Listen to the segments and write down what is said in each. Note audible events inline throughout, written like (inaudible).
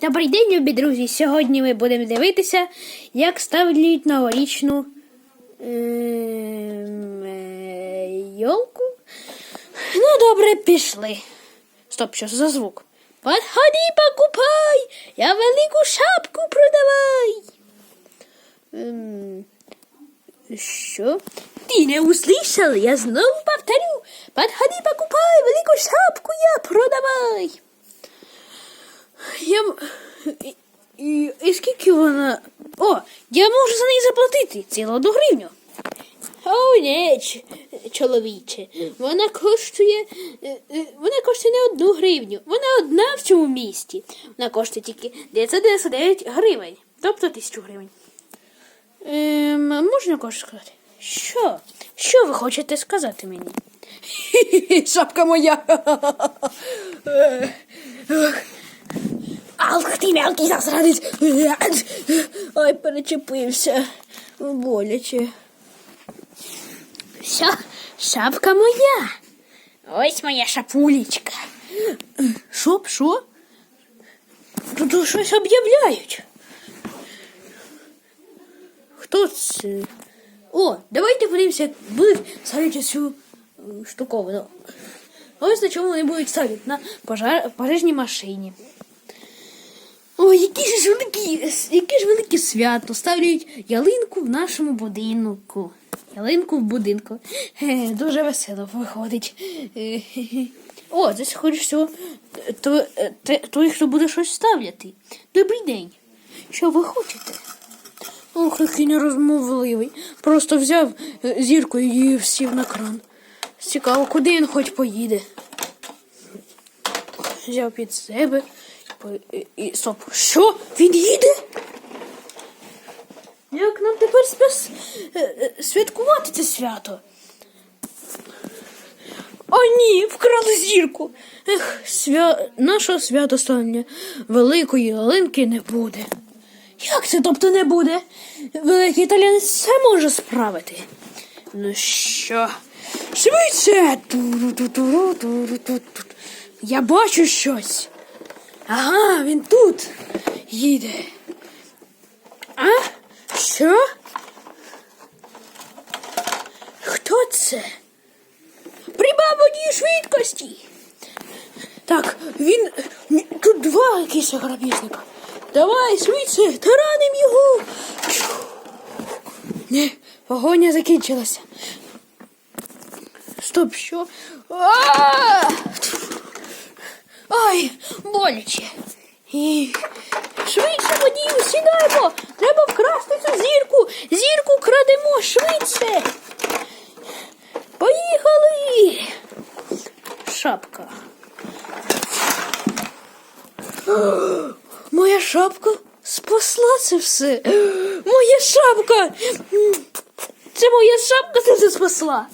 Добрий день, любі друзі! Сьогодні ми будемо дивитися, як ставлять новорічну ем, е, йолку. Ну, добре, пішли. Стоп, що за звук? Подходи, покупай! Я велику шапку продавай. Ем, що? Ти не услышал? Я знову повторю. Подходи, покупай, велику шапку я продавай. Я... І, і, скільки вона. О, я можу за неї заплатити цілу одну гривню. О, ні, чоловіче. Вона коштує. е, е, Вона коштує не одну гривню. Вона одна в цьому місті. Вона коштує тільки 999 гривень, тобто тисячу гривень. Ем, можна кое сказати? Що? Що ви хочете сказати мені? (laughs) Шапка моя. (laughs) Мелкий засранець! Ой, перечепився. Боляче. Все, шапка моя. Ось моя шапулечка. Що, що? Тут щось об'являють. Хто це? О, давайте подивимося, як будуть ставити цю штуковину. Ось на чому вони будуть ставити на пожар... пожежній машині. Ой, які ж великі, яке ж велике свято. Ставлять ялинку в нашому будинку. Ялинку в будинку. Е, дуже весело виходить. Е. О, це хоч все. То, е, той, хто буде щось ставляти. Добрий день. Що ви хочете? Ох, який нерозмовливий. Просто взяв е, зірку і сів на кран. Цікаво, куди він хоч поїде. Взяв під себе. По- і- І стоп. Що? Він їде? Як нам тепер спес... е, е, святкувати це свято? О, ні, вкрали зірку. Ех, свя... нашого святослання великої ялинки не буде. Як це тобто не буде? Великий італіянець все може справити. Ну що? Швидше! Я бачу щось. Ага, він тут їде. А? Що? Хто це? Прибав водій швидкості. Так, він. Тут два якісь грабіжника. Давай, швидше, тараним його. Не, погоня закінчилася. Стоп, що? А! Ай, боляче. І... Швидше водію, сідаємо. Треба вкрасти цю зірку. Зірку крадемо швидше. Поїхали. Шапка. Моя шапка спасла це все. Моя шапка. Це моя шапка це все спасла.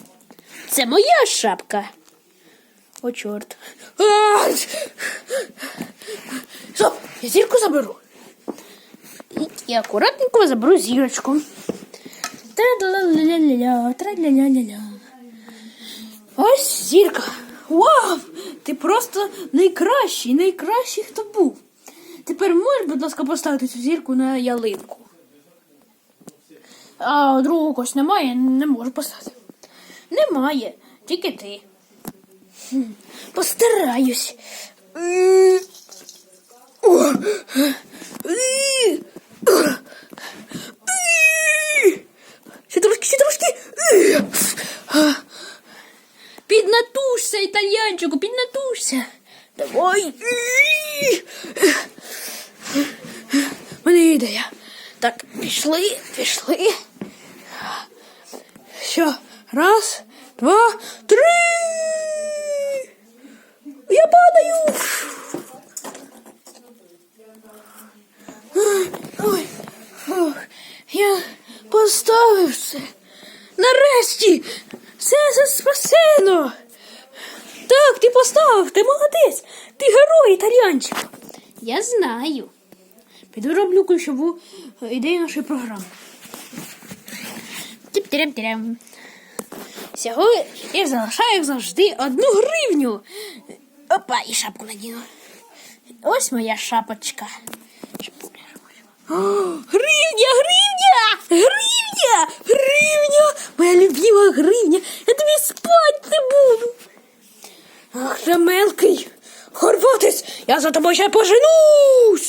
Це моя шапка. О, чорт. Стоп, я зірку заберу. І акуратненько заберу зірочку. Ось зірка. Вау! Ти просто найкращий, найкращий, хто був. Тепер можеш, будь ласка, поставити цю зірку на ялинку. А другого когось немає, не можу поставити. Немає, тільки ти. Постараюсь. Ще трошки, ще трошки. Піднатужся, італьянчику, піднатужся. Давай. Мене ідея. Так, пішли, пішли. Що? Раз, два, три. Я падаю. Ой, ох, я поставив це. Нарешті все спасено. Так, ти поставив, ти молодець. Ти герой італіянчик. Я знаю. Піду роблю ключову е, ідею нашої програми. Тіп-тірям-тірям. Всього я залишаю, як завжди, одну гривню. Опа, і шапку надіну. Ось моя шапочка. О, гривня, гривня! Гривня! Гривня! Любима гривня! Я тобі спать не буду. Ах, ти мелкий! Хорватець, я за тобою ще поженусь!